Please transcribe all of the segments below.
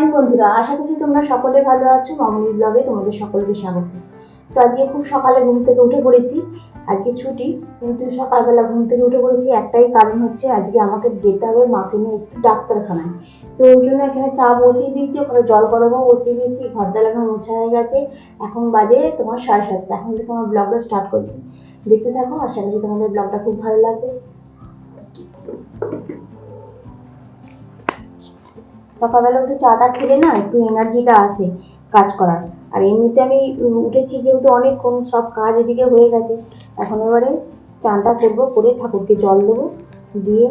Morning বন্ধুরা, আশা করি তোমরা সকলে ভালো আছো। মামনি ব্লগে তোমাদের সকলকে স্বাগত। তো আজকে খুব সকালে ঘুম থেকে উঠে পড়েছি, আজকে ছুটি, কিন্তু সকালবেলা ঘুম থেকে উঠে পড়েছি। একটাই কারণ হচ্ছে, আজকে আমাকে যেতে হবে মাকে নিয়ে একটু ডাক্তারখানায়। তো ওই জন্য এখানে চা বসিয়ে দিয়েছি, ওখানে জল গরমও বসিয়ে দিয়েছি, ঘর দালানো মোছা হয়ে গেছে। এখন বাজে তোমার সাড়ে সাতটা। এখন থেকে আমার ব্লগটা স্টার্ট করছি। দেখতে থাকো, আশা করি তোমাদের ব্লগটা খুব ভালো লাগবে। সকালবেলা উঠে চাটা খেলে না একটু এনার্জিটা আসে কাজ করার। আর এমনিতে আমি উঠেছি যেহেতু অনেকক্ষণ সব কাজ এদিকে হয়ে গেছে, এখন এবারে চানটা করব, করে ঠাকুরকে জল দেবো, দিয়ে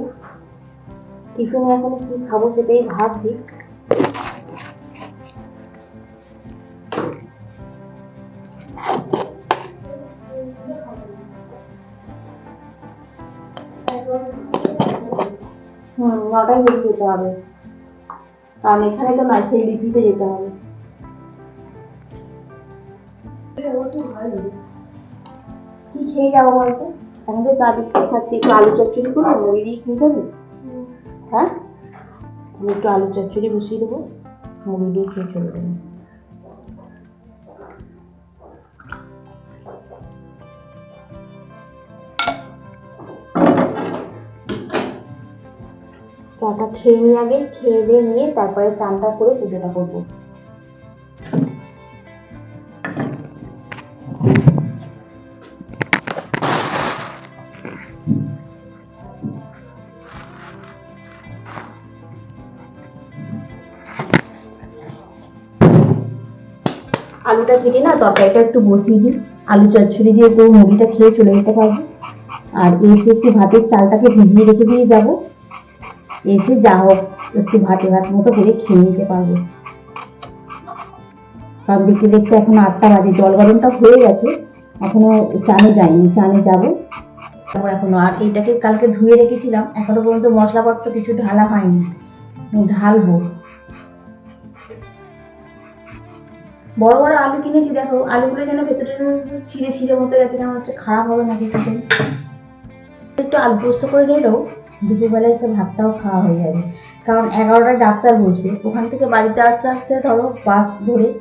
টিফিনে এখন কি খাব সেটাই ভাবছি। হুম, নটায় বেরিয়ে যেতে হবে। কারণ এখানে তো নয় সেই লিপিতে যেতে হবে। কি খেয়ে যাব বলতো? এখন তো চা বিস্কুট খাচ্ছি একটু আলু চচ্চড়ি করব মুড়ি দিয়ে খেয়ে যাবি হ্যাঁ? আমি একটু আলু চচ্চড়ি বসিয়ে দেবো মুড়ি দিয়ে খেয়ে চলে যাব। চাটা খেয়ে নিয়ে আগে, খেয়ে দিয়ে নিয়ে তারপরে চানটা করে পুজোটা করব। আলুটা কেটে না তরকারিটা একটু বসিয়ে দিই। আলু চচ্চড়ি দিয়ে একটু মুড়িটা খেয়ে চলে যেতে পারব। আর এসে একটু ভাতের চালটাকে ভিজিয়ে রেখে দিয়ে যাব। এসে যা হোক, একটু ভাতে ভাত মতো করে খেয়ে নিতে পারব। কারণ দেখতে দেখতে এখন আটটা বাজে, জল গরমটা হয়ে গেছে, এখনও চানে যাইনি, চানে যাব। এখনও, আর এইটাকে কালকে ধুয়ে রেখেছিলাম, এখনও পর্যন্ত মশলাপত্র কিছু ঢালা হয়নি ঢালবো। বড় বড় আলু কিনেছি, দেখো, আলুগুলো যেন ভেতরে ছিঁড়ে ছিঁড়ে মতো গেছে কেমন হচ্ছে খারাপ হবে নাকি, একটু আলু পোস্ত করে নিলেও দুপুরবেলায় এসে ভাতটাও খাওয়া হয়ে যাবে। কারণ এগারোটায় ডাক্তার বসবে। ওখান থেকে বাড়িতে আসতে আসতে ধরো বাস ধরে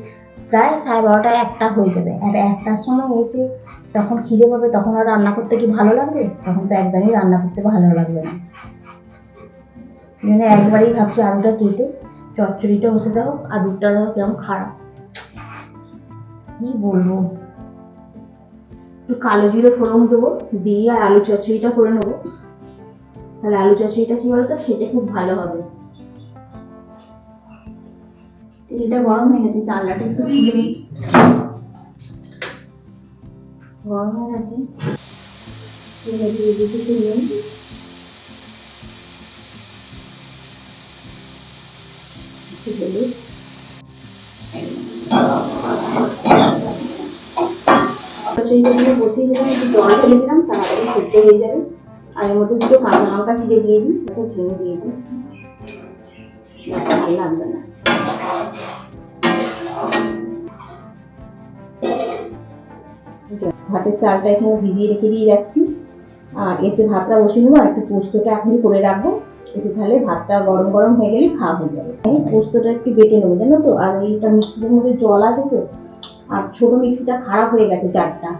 প্রায় সাড়ে বারোটা একটা হয়ে যাবে। আর একটার সময় এসে তখন খিদে পাবে, তখন আর রান্না করতে কি ভালো লাগবে? তখন তো একদমই রান্না করতে ভালো লাগবে না। মানে একবারেই ভাবছি আলুটা কেটে চচ্চড়িটা বসে দাও আলুটা দাও কেমন খারাপ। কি বলব? একটু কালো জিরে ফোড়ন দেবো, দিয়ে আর আলু চচ্চড়িটা করে নেব। তাহলে আলু চচ্চড়িটা কি বলতো? খেতে খুব ভালো হবে। তেলটা গরম হয়ে গেছে চালনাটা একটু নিই গরম হয়ে গেছে। বসিয়ে দিলাম, একটু জল দিলাম তাড়াতাড়ি সেদ্ধ হয়ে যাবে। আর এর মধ্যে দুটো কাঁচা লঙ্কা ছিঁড়ে দিয়ে দিই একটু ভেঙে দিয়ে দিই। ভালো লাগবে না। ভাতের চালটা এখানে ভিজিয়ে রেখে দিয়ে যাচ্ছি। আর এসে ভাতটা বসিয়ে নেব, আর একটু পোস্তটা এখনই করে রাখব। এসে তাহলে ভাতটা গরম গরম হয়ে গেলে খাওয়া হয়ে যাবে। আমি পোস্তটা একটু বেটে নেব, জানো তো? আর এইটা মিক্সির মধ্যে জল আছে তো, আর ছোট মিক্সিটা খারাপ হয়ে গেছে চারটা।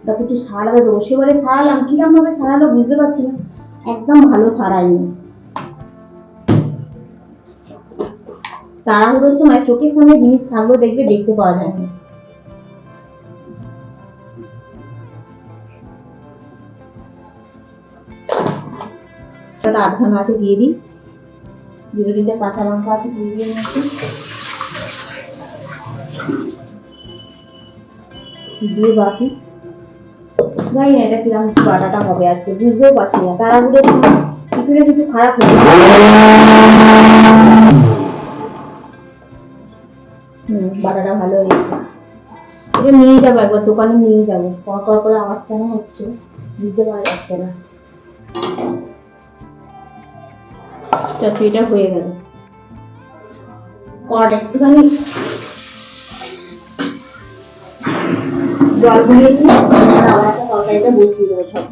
ওটাকে একটু সারাতে দেবো। সেবারে সারালাম কিরম ভাবে সারালো বুঝতে পারছি না। একদম ভালো সারায়নি তাড়াহুড়োর সময় চোখের সামনে জিনিস থাকলেও দেখবে, দেখতে পাওয়া যায় না। আধখানা আছে দিয়ে দিই। দুটো তিনটে কাঁচা লঙ্কা আছে, দিয়ে দিয়ে নিচ্ছি দিয়ে বাকি। জানি না এটা কিরম বাটাটা হবে আজকে, বুঝতেও পারছি না। তাড়াহুড়ো কিছু না কিছু খারাপ হয়ে বাটাটা ভালো হয়েছে। এটা নিয়ে যাব একবার, দোকানে নিয়ে যাব। কর কর আওয়াজ কেন হচ্ছে? বুঝতে পারা যাচ্ছে না। চচ্চড়িটা হয়ে গেল। কড়াটা একটুখানি। জল গুলিয়ে একটা বসিয়ে দেবো সব।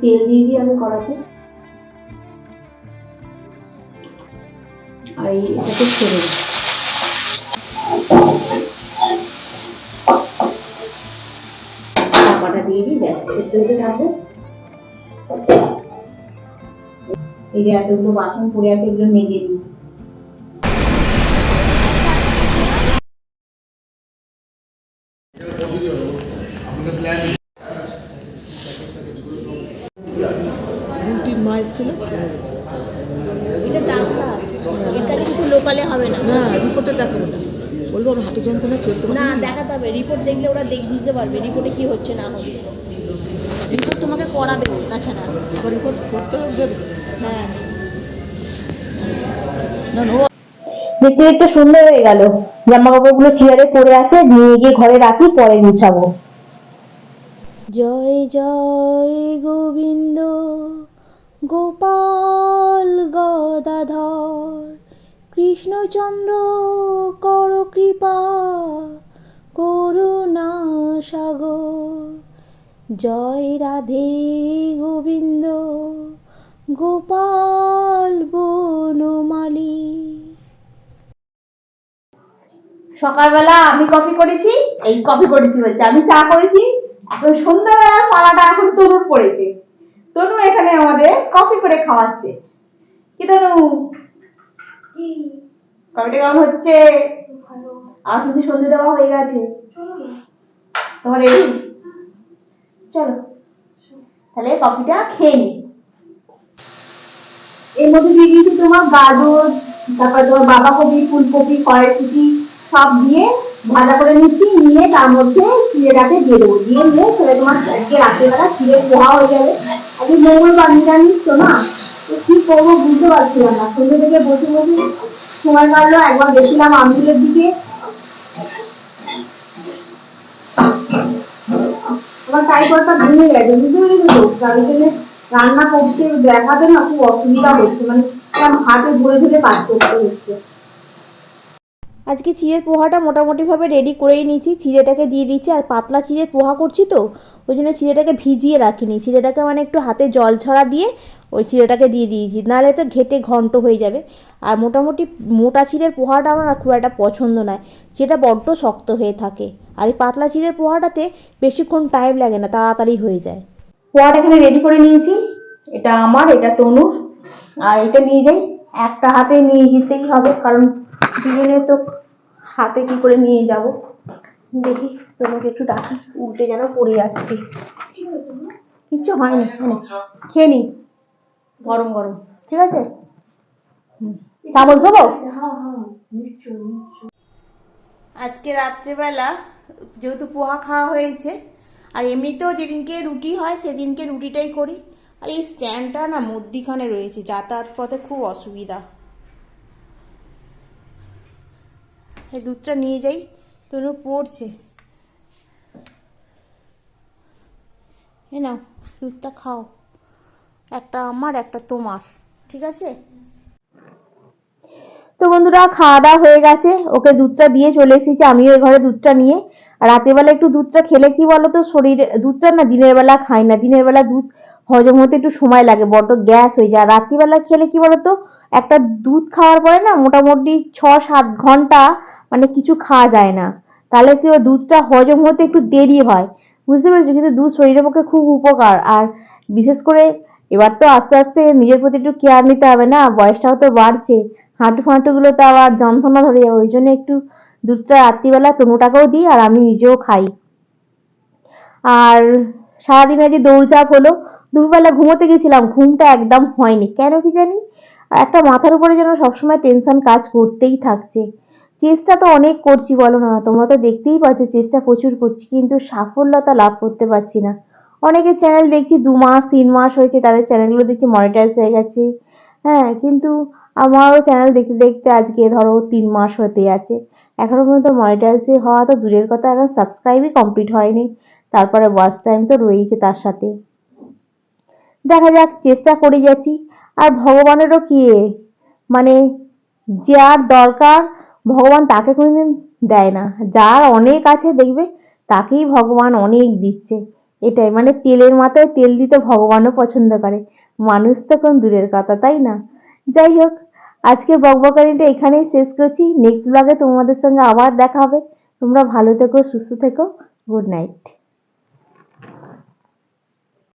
তেল দিয়ে দিই আমি কড়াতে। আর এটাকে ছেড়ে। চাপাটা দিয়ে দিই এই যে এতগুলো বাসন পড়ে আছে, এগুলো মেজে দিই। রুটির মাছ গেছে এটা ডাক্তার এর কাছে কিছু লোকালে হবে না। না রিপোর্টে দেখাবো না। বলব আমার হাঁটু যন্ত্রণা চলতে না দেখাতে হবে। রিপোর্ট দেখলে ওরা দেখ বুঝতে পারবে রিপোর্টে কি হচ্ছে না হচ্ছে। রিপোর্ট তোমাকে করাবেও তাছাড়া। রিপোর্ট করতে দেবে হ্যাঁ। না না দেখতে দেখতে সুন্দর হয়ে গেল। জামা কাপড়গুলো চেয়ারে পড়ে আছে নিয়ে গিয়ে ঘরে রাখি পরে গুছাবো। জয় জয় গোবিন্দ। গোপাল গদাধর, কৃষ্ণচন্দ্র কর কৃপা, করুণা সাগর। জয় রাধে গোবিন্দ, গোপাল বনমালী সকালবেলা আমি কফি করেছি, এই কফি করেছি বলছে। আমি চা করেছি, এখন সন্ধ্যাবেলার পালাটা এখন তনুর পড়েছে। তনু এখানে আমাদের কফি করে খাওয়াচ্ছে। কি তনু? কফিটা কেমন হচ্ছে। আর কিন্তু সন্ধে দেওয়া হয়ে গেছে। তোমার রেডি চলো। তাহলে কফিটা খেয়ে নি। এর মধ্যে দিয়ে দিয়েছি তোমার গাজর তারপরে তোমার বাঁধাকপি ফুলকপি কড়াইশুটি সব দিয়ে ভাজা করে নিচ্ছি। নিয়ে তার মধ্যে চিড়েটাকে দিয়ে দেবো। দিয়ে নিয়ে তাহলে তোমার আজকে রাত্রেবেলা চিড়ে পোহা হয়ে যাবে। আজকে মঙ্গলবার নিরামিষ তো না? তো কি করব বুঝতে পারছিলাম না। সন্ধ্যে থেকে বসে বসে সময় কাটলো, একবার দিকে। আমার ভেঙে গেছে, বুঝতে পেরেছ তো? তার রান্না করতে দেখাতে না খুব অসুবিধা হচ্ছে মানে হাতে ধরে ধরে কাজ করতে হচ্ছে। আজকে চিড়ের পোহাটা মোটামুটিভাবে রেডি করেই নিয়েছি। চিড়েটাকে দিয়ে দিচ্ছি আর পাতলা চিড়ের পোহা করছি তো, ওই জন্য চিড়েটাকে ভিজিয়ে রাখিনি। চিড়েটাকে মানে একটু হাতে জল ছড়া দিয়ে ওই চিড়েটাকে দিয়ে দিয়েছি। নাহলে তো ঘেটে ঘন্ট হয়ে যাবে। আর মোটামুটি মোটা চিড়ের পোহাটা আমার খুব একটা পছন্দ নয়। সেটা বড্ড শক্ত হয়ে থাকে। আর এই পাতলা চিড়ের পোহাটাতে বেশিক্ষণ টাইম লাগে না, তাড়াতাড়ি হয়ে যায়। পোহাটা এখানে রেডি করে নিয়েছি। এটা আমার, এটা তনুর। আর এটা নিয়ে যাই, একটা হাতে নিয়ে যেতেই হবে, কারণ দুজনে তো হাতে কি করে নিয়ে যাব? দেখি তনুকে একটু ডাকি, উল্টে যেন পড়ে যাচ্ছি। কিচ্ছু হয়নি খেয়ে নি। গরম গরম। ঠিক আছে। চামচ দেবো? আজকে রাত্রেবেলা যেহেতু পোহা খাওয়া হয়েছে, আর এমনিতেও যেদিনকে রুটি হয়, সেদিনকে রুটিটাই করি। আর এই স্ট্যান্ডটা না মধ্যিখানে রয়েছে, যাতায়াত পথে খুব অসুবিধা। এই দুধটা নিয়ে যাই। তনু পড়ছে। এ নাও, দুধটা খাও। একটা আমার, একটা তোমার, ঠিক আছে? তো বন্ধুরা, খাওয়া দাওয়া হয়ে গেছে। ওকে দুধটা দিয়ে চলে এসেছি। আমিও ওই ঘরে দুধটা নিয়ে। আর রাতের বেলা একটু দুধটা খেলে কি বলতো? শরীরে, দুধটা না দিনের বেলা খাই না। দিনের বেলা দুধ হজম হতে একটু সময় লাগে। বড্ড গ্যাস হয়ে যায়। রাত্রিবেলা খেলে কি বলতো? একটা দুধ খাওয়ার পরে না মোটামুটি ছ সাত ঘণ্টা মানে কিছু খাওয়া যায় না। তাহলে কি দুধটা হজম হতে একটু দেরি হয়? বুঝতে পেরেছ? কিন্তু দুধ শরীরের পক্ষে খুব উপকার। আর বিশেষ করে এবার তো আস্তে আস্তে নিজের প্রতি একটু কেয়ার নিতে হবে না? বয়সটাও তো বাড়ছে। হাঁটু ফাঁটুগুলো তো আবার যন্ত্রণা ধরে যাবে। ওই জন্য একটু দুধটা রাত্রিবেলা তনুটাকেও দিই আর আমি নিজেও খাই। আর সারাদিন আজ দৌড়ঝাঁপ হলো, দুপুরবেলা ঘুমোতে গেছিলাম, ঘুমটা একদম হয়নি। কেন কি জানি? একটা মাথার উপরে যেন সবসময় টেনশন কাজ করতেই থাকছে। চেষ্টা তো অনেক করছি, বলো না, তোমরা তো দেখতেই পাচ্ছ চেষ্টা প্রচুর করছি, কিন্তু সাফল্যতা লাভ করতে পারছি না। অনেকের চ্যানেল দেখছি দু মাস, তিন মাস হয়েছে, তাদের চ্যানেলগুলো দেখছি মনিটাইজ হয়ে গেছে। হ্যাঁ কিন্তু আমারও চ্যানেল দেখতে দেখতে আজকে ধরো তিন মাস হতে আছে। এখনও পর্যন্ত মনিটাইজ হওয়া তো দূরের কথা, এখন সাবস্ক্রাইবই কমপ্লিট হয়নি। তারপরে ওয়াচ টাইম তো রয়েছে তার সাথে। দেখা যাক, চেষ্টা করে যাচ্ছি। আর ভগবানেরও কি মানে যার দরকার ভগবান তাকে কোনোদিন দেয় না। যার অনেক আছে দেখবে, তাকেই ভগবান অনেক দিচ্ছে। এটাই মানে তেলের মাথায় তেল দিতে ভগবানও পছন্দ করে। মানুষ তো কোন দূরের কথা, তাই না? যাই হোক আজকে বকবকারিটা এখানেই শেষ করছি। নেক্সট ব্লগে তোমাদের সঙ্গে আবার দেখা হবে। তোমরা ভালো থেকো, সুস্থ থেকো। Good night